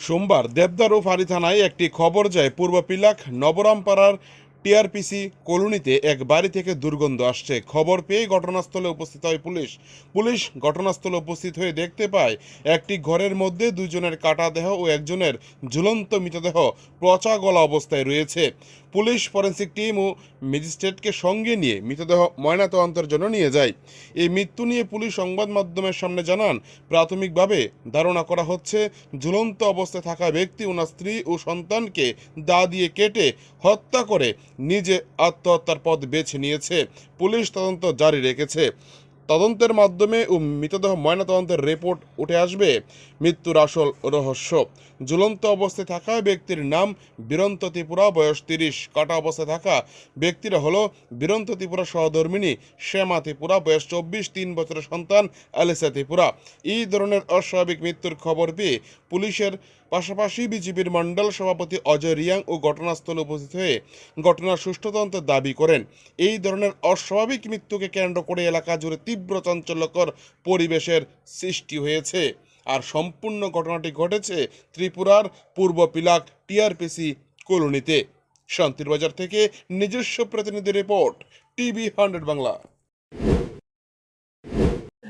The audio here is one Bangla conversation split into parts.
সোমবার দেবদার ও ফাঁড়ি থানায় একটি খবর যায় পূর্ব পিলাক নবরামপাড়ার টিআরপিসি কলোনিতে এক বাড়ি থেকে দুর্গন্ধ আসছে। খবর পেয়ে ঘটনাস্থলে উপস্থিত হয় পুলিশ। পুলিশ ঘটনাস্থলে উপস্থিত হয়ে দেখতে পায়, একটি ঘরের মধ্যে দুজনের কাটা দেহ ও একজনের ঝুলন্ত মৃতদেহ পচা গলা অবস্থায় রয়েছে। পুলিশ ফরেন্সিক টিম ও ম্যাজিস্ট্রেটকে সঙ্গে নিয়ে মৃতদেহ ময়নাতদন্তের জন্য নিয়ে যায়। এই মৃত্যু নিয়ে পুলিশ সংবাদ মাধ্যমের সামনে জানান, প্রাথমিকভাবে ধারণা করা হচ্ছে ঝুলন্ত অবস্থায় থাকা ব্যক্তি ওনার স্ত্রী ও সন্তানকে দা দিয়ে কেটে হত্যা করে নিজে আত্মহত্যার পথ বেছে নিয়েছে। পুলিশ তদন্ত জারি রেখেছে। তদন্তের মাধ্যমে ও মৃতদেহ ময়নাতদন্তের রিপোর্ট উঠে আসবে। মৃত্যুর আসল রহস্য। ঝুলন্ত অবস্থায় থাকা ব্যক্তির নাম বীরন্ত ত্রিপুরা, বয়স তিরিশ। কাটা অবস্থায় থাকা ব্যক্তিরা হলো বীরন্ত ত্রিপুরা সহধর্মিনী শ্যামা ত্রিপুরা, বয়স চব্বিশ, তিন বছরের সন্তান আলিসা ত্রিপুরা। এই ধরনের অস্বাভাবিক মৃত্যুর খবর পেয়ে পুলিশের পাশাপাশি বিজেপির মণ্ডল সভাপতি অজয় রিয়াং ও ঘটনাস্থলে উপস্থিত হয়ে ঘটনার সুষ্ঠু তদন্তের দাবি করেন। এই ধরনের অস্বাভাবিক মৃত্যুকে কেন্দ্র করে এলাকা জুড়ে তীব্র চাঞ্চল্যকর পরিবেশের সৃষ্টি হয়েছে। আর সম্পূর্ণ ঘটনাটি ঘটেছে ত্রিপুরার পূর্ব পিলাক টিআরপিসি কলোনিতে। শান্তির বাজার থেকে নিজস্ব প্রতিনিধি রিপোর্ট, টিভি হান্ড্রেড বাংলা।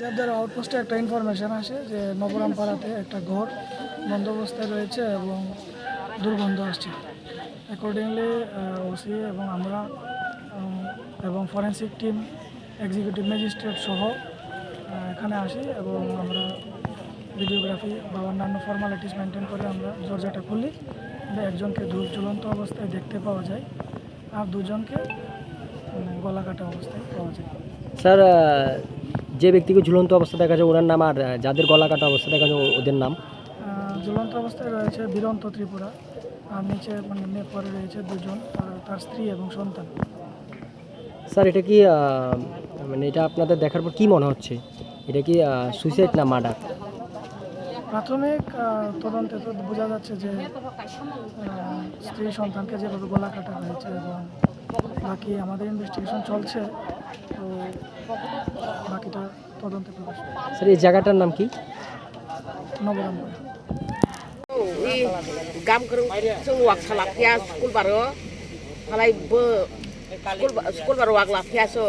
দেবদার আউটপোস্টে একটা ইনফরমেশন আসে যে নবরামপাড়াতে একটা ঘর বন্ধ অবস্থায় রয়েছে এবং দুর্গন্ধ আসছে। অ্যাকর্ডিংলি ওসি এবং আমরা এবং ফরেন্সিক টিম এক্সিকিউটিভ ম্যাজিস্ট্রেট সহ এখানে আসি এবং আমরা ভিডিওগ্রাফি বা অন্যান্য ফর্মালিটিস মেনটেন করে আমরা দরজাটা খুলি। একজনকে দূর ঝুলন্ত অবস্থায় দেখতে পাওয়া যায় আর দুজনকে গলা কাটা অবস্থায় পাওয়া যায়। স্যার যে ব্যক্তিকে ঝুলন্ত অবস্থা দেখা যায় ওনার নাম আর যাদের গলা কাটা অবস্থা দেখা যায় ওদের নাম? ঝুলন্ত অবস্থায় রয়েছে বীরন্ত ত্রিপুরা আর নিচে মানে পরে রয়েছে দুজন আর তার স্ত্রী এবং সন্তান। স্যার এটা কি মানে এটা আপনাদের দেখার পর কি মনে হচ্ছে? এটা কি সুইসাইড না মার্ডার প্রাথমিক তদন্তে তো বোঝা যাচ্ছে যে স্ত্রী সন্তানকে যেভাবে গলা কাটা হয়েছে এবং বাকি আমাদের ইনভেস্টিগেশন চলছে তো বাকিটা তদন্তে প্রকাশ স্যার এই জায়গাটার নাম কি? Nabarangpur skul baro halai be skul ba- skul baro wak lapia so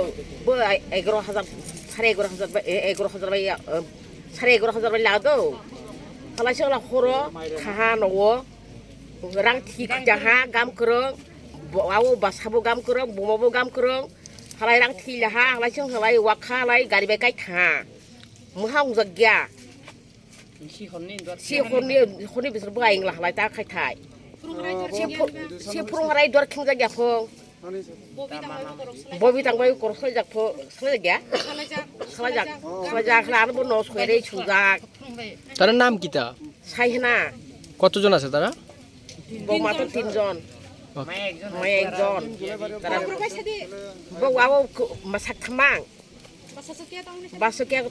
be egro hazar sare egro hazar ba e- egro hazar ba ya eh, sare egro hazar ba lado halai sing la khoro khaha nowo rang thik jaha gam kereng awo basabo gam kereng bomabo gam kereng halai rang thi laha halai sing halai wak halai gari ba kai kha mohang jagya si khoi jak pho khla ja khla jak khla jak khla ar bo no khoi rei chu jak তার নাম কি তা sai কতজন আছে তারা bo ma to tin jon mai ekjon tara bo wawo masak thamang basakia ko